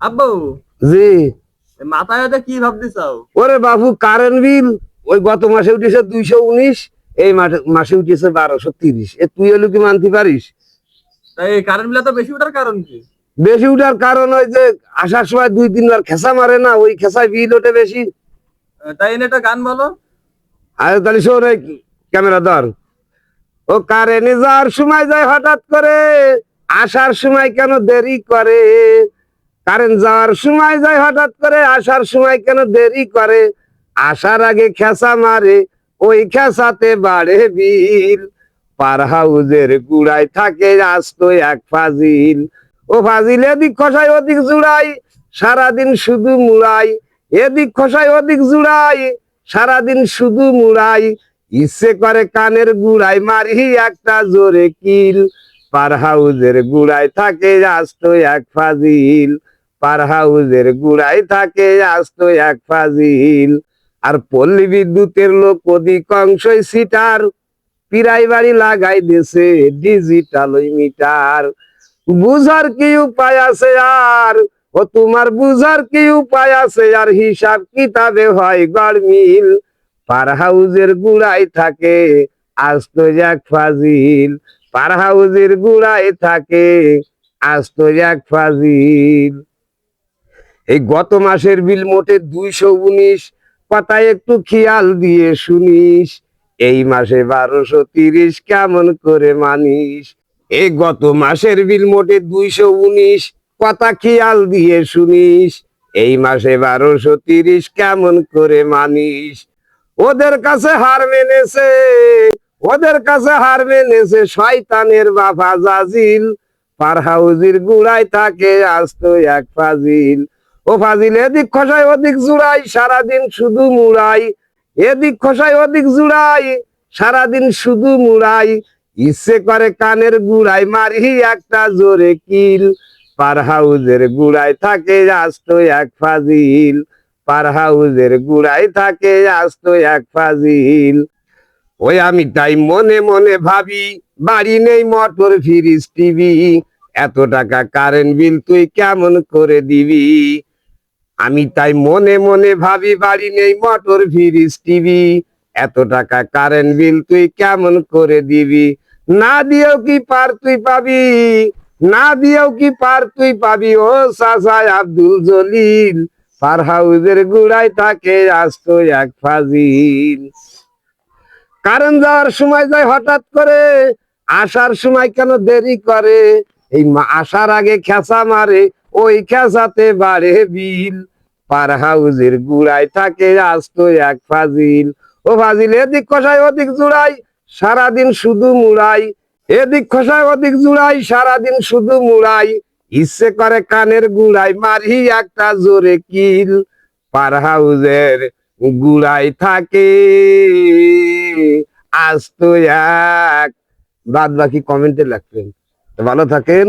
আব্বু? জি। মাথায় হয়তো কি ভাবতেছাও? ওরে বাবু কারেন্ট বিল ওই গত মাসে উঠেছে দুইশো উনিশ এই মাসে- উঠেছে বারোশো তিরিশ। এ তুই এলো কি মানতে পারিস? তাই কারেন্ট বিল তো বেশি ওঠার কারণ কি? বেশি উঠার কারণ ওই যে আসার সময় দুই তিনবার খেসা মারে না ওই খেসায় বিল ওঠে বেশি। তাই এনে একটা গান বলো। আর তাহলে শোন ক্যামেরা ধর। ও কারেন্ট যাওয়ার সময় যায় হঠাৎ করে আসার সময় কেন দেরি করে? কারেন্ট যাওয়ার সময় যায়, হঠাৎ করে আসার সময় কেন দেরি করে? আসার আগে খেসা মারে, ওই খেসাতে বাড়ে বিল পার হাউজের গুড়ায় থাকে আস্ত এক ফাজিল। ও ফাজিল, এদিক খসাই ওদিক জুড়াই সারাদিন শুধু মুড়াই এদিক খসাই ওদিক জুড়াই সারাদিন শুধু মুড়াই ইচ্ছে করে কানের গুড়াই মারি একটা জোরে কিল। পার হাউজের গুড়ায় থাকে আস্ত এক ফাজিল। পার হাউজের গুড়ায় থাকে আস্ত এক ফাজিল। আর পল্লী বিদ্যুতের লোক অধিকাংশই সিটার। পিরাই বাড়ি লাগাই দিছে ডিজিটাল মিটার। বুঝার কি উপায় আছে আর? ও তোমার বুঝার কি উপায় আছে আর? হিসাব কিতাবে হয় গড়মিল পার হাউজের গুড়াই থাকে আস্ত এক ফাজিল। পার হাউজের গুড়াই থাকে আস্ত এক ফাজিল। এই গত মাসের বিল মোটে দুইশো উনিশ কথায় একটু খেয়াল দিয়ে শুনিস। এই মাসে বারোশো তিরিশ কেমন করে মানিস? এই গত মাসের বিল মোটে দুইশো উনিশ কথা খেয়াল দিয়ে শুনিস। এই মাসে বারোশো তিরিশ কেমন করে মানিস? ওদের কাছে হার মেনেছে, ওদের কাছে হার মেনেছে শয়তানের বাবা জাজিল। পার হাউজির গুড়াই থাকে আস্ত এক ফাজিল। ও ফাজিল, এদিক খসাই ওদিক জুড়াই সারাদিন শুধু মুড়াই। এদিক খসাই ওদিক জুড়াই, সারাদিন শুধু মুড়াই। ইচ্ছে করে কানের গুড়াই মারি একটা জোরে কিল। পার হাউজের গুড়াই থাকে আস্ত এক ফাজিল। পার হাউজের গুড়াই থাকে আস্ত এক ফাজিল। ওই আমি তাই মনে মনে ভাবি, বাড়ি নেই মোটর ফিরিস টিভি। এত টাকা কারেন্ট বিল তুই কেমন করে দিবি? আমি তাই মনে মনে ভাবি, বাড়ি নেই মোটর ফ্রিজ, টিভি। এত টাকা কারেন্ট বিল তুই কেমন করে দিবি? না দিয়েও কি পার তুই পাবি? না দিয়েও কি পার তুই পাবি? ও সাসাই আব্দুল জলিল পার হাউজের গুড়াই থাকে আস্ত এক ফাজিল। কারণ যাওয়ার সময় যায় হঠাৎ করে, আসার সময় কেন দেরি করে? এই আসার আগে খেসা মারে ওই খেসাতে বাড়ে বিল। পার হাউজের গুড়াই থাকে আস্ত এক ফাজিল। ও ফাজিল, এদিক কষায় ওদিক জুড়াই সারাদিন শুধু মুড়াই। এদিক খসায়, ওদিক জুড়াই সারাদিন শুধু মুড়াই। ইচ্ছে করে কানের গুড়াই মারি একটা জোরে কিল। পার হাউজের গুড়াই থাকে আজ তো এক। বাদ বাকি কমেন্টে লিখবেন। তো ভালো থাকেন।